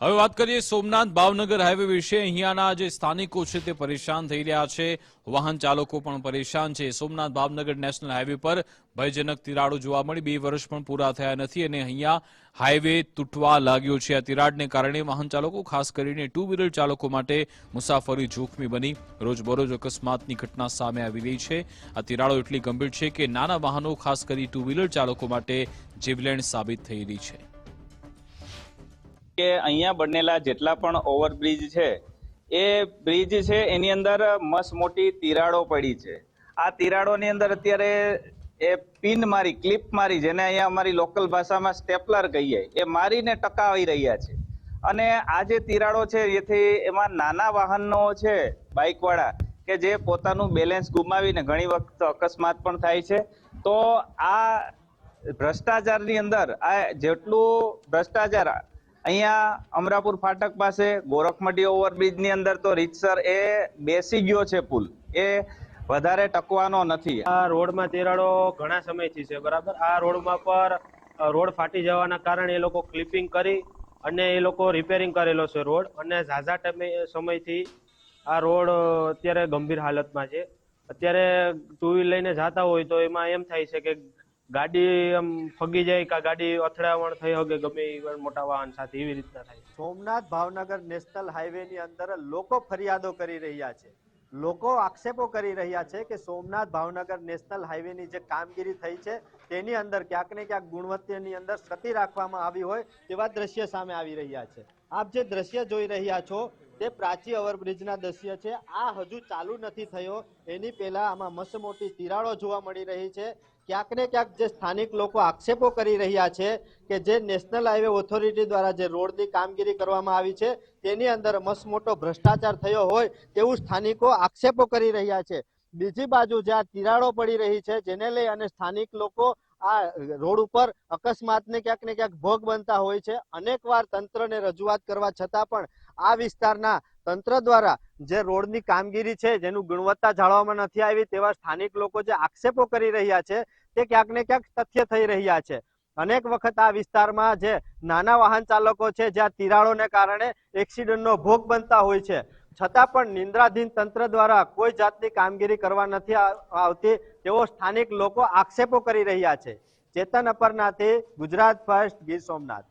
હવે વાત કરીએ સોમનાથ ભાવનગર હાઈવે વિશે. અહીંયાના જે સ્થાનિકો છે તે પરેશાન થઈ રહ્યા છે. વાહન ચાલકો પણ પરેશાન છે. સોમનાથ ભાવનગર નેશનલ હાઈવે પર ભયજનક તિરાડો જોવા મળી. બે વર્ષ પણ પૂરા થયા નથી અને અહીંયા હાઈવે તૂટવા લાગ્યો છે. આ તિરાડને કારણે વાહન ચાલકો, ખાસ કરીને ટુ વ્હીલર ચાલકો માટે મુસાફરી જોખમી બની. રોજબરોજ અકસ્માતની ઘટના સામે આવી રહી છે. આ તિરાડો એટલી ગંભીર છે કે નાના વાહનો, ખાસ કરી ટુ વ્હીલર ચાલકો માટે જીવલેણ સાબિત થઈ રહી છે. કે અહીંયા બનેલા જેટલા પણ ઓવરબ્રિજ છે, એ બ્રિજ છે એની અંદર મસ્ત મોટી તિરાડો પડી છે. આ તિરાડોની અંદર અત્યારે એ પિન મારી, ક્લિપ મારી, જેને અહીંયા અમારી લોકલ ભાષામાં સ્ટેપલર કહીએ, એ મારીને ટકાવી રહ્યા છે. અને આ જે તિરાડો છે, એથી એમાં નાના વાહનો છે, બાઇકવાળા, કે જે પોતાનું બેલેન્સ ગુમાવીને ઘણી વખત અકસ્માત પણ થાય છે, તો આ ભ્રષ્ટાચારની અંદર, આ જેટલું ભ્રષ્ટાચાર અહીંયા અમરાપુર ફાટક પાસે ગોરખમટી ઓવરબ્રિજની અંદર તો રીતસર એ બેસી ગયો છે પુલ. એ વધારે ટકવાનો નથી. આ રોડમાં તિરાડો ઘણા સમયથી છે, બરાબર? આ રોડમાં પર રોડ ફાટી જવાના કારણે એ લોકો ક્લિપિંગ કરી અને એ લોકો રિપેરિંગ કરેલો છે રોડ અને ઝાઝા સમયથી આ રોડ અત્યારે ગંભીર હાલતમાં છે. અત્યારે ટુ વ્હીલ લઈને જતા હોય તો એમાં એમ થાય છે કે ગાડી આમ ફગી જાય કે ગાડી અથડાવણ થઈ શકે ગમે મોટા વાહન સાથે એવી રીતના થાય. સોમનાથ ભાવનગર નેશનલ હાઈવેની અંદર લોકો ફરિયાદો કરી રહ્યા છે. લોકો આક્ષેપો કરી રહ્યા છે કે સોમનાથ ભાવનગર નેશનલ હાઈવેની જે કામગીરી થઈ છે, તેની અંદર ક્યાંક ને ક્યાંક ગુણવત્તાની અંદર ક્ષતિ રાખવામાં આવી હોય તેવા દ્રશ્ય સામે આવી રહ્યા છે. આપ જે દ્રશ્ય જોઈ રહ્યા છો તે પ્રાચી ઓવરબ્રિજના દ્રશ્ય છે, આ હજુ ચાલુ નથી થયો. એની પહેલા આમાં મસ્ત મોટી તિરાડો જોવા મળી રહી છે. ક્યાંક ને ક્યાંક જે સ્થાનિક લોકો આક્ષેપો કરી રહ્યા છે કે જે નેશનલ હાઈવે ઓથોરિટી દ્વારા જે રોડની કામગીરી કરવામાં આવી છે, તેની અંદર મસ્ત મોટો ભ્રષ્ટાચાર થયો હોય તેવું સ્થાનિકો આક્ષેપો કરી રહ્યા છે. બીજી બાજુ જે આ તિરાડો પડી રહી છે, જેને લઈ અને સ્થાનિક લોકો આ રોડ ઉપર અકસ્માતને ક્યાંક ને ક્યાંક ભોગ બનતા હોય છે. અનેકવાર તંત્રને રજૂઆત કરવા છતાં પણ આ વિસ્તારના તંત્ર દ્વારા જે રોડની કામગીરી છે, જેનું ગુણવત્તા જાળવવામાં નથી આવી તેવા સ્થાનિક લોકો જે આક્ષેપો કરી રહ્યા છે, તે ક્યાંક ને ક્યાંક તથ્ય થઈ રહ્યા છે. અનેક વખત આ વિસ્તારમાં જે નાના વાહન ચાલકો છે, જ્યાં તિરાડોને કારણે એક્સિડન્ટનો ભોગ બનતા હોય છે. છતાં પણ નિંદ્રાધીન તંત્ર દ્વારા કોઈ જાતની કામગીરી કરવા નથી આવતી. તેવો સ્થાનિક લોકો આક્ષેપો કરી રહ્યા છે. ચેતન અપરનાથી ગુજરાત ફર્સ્ટ ગીર સોમનાથ.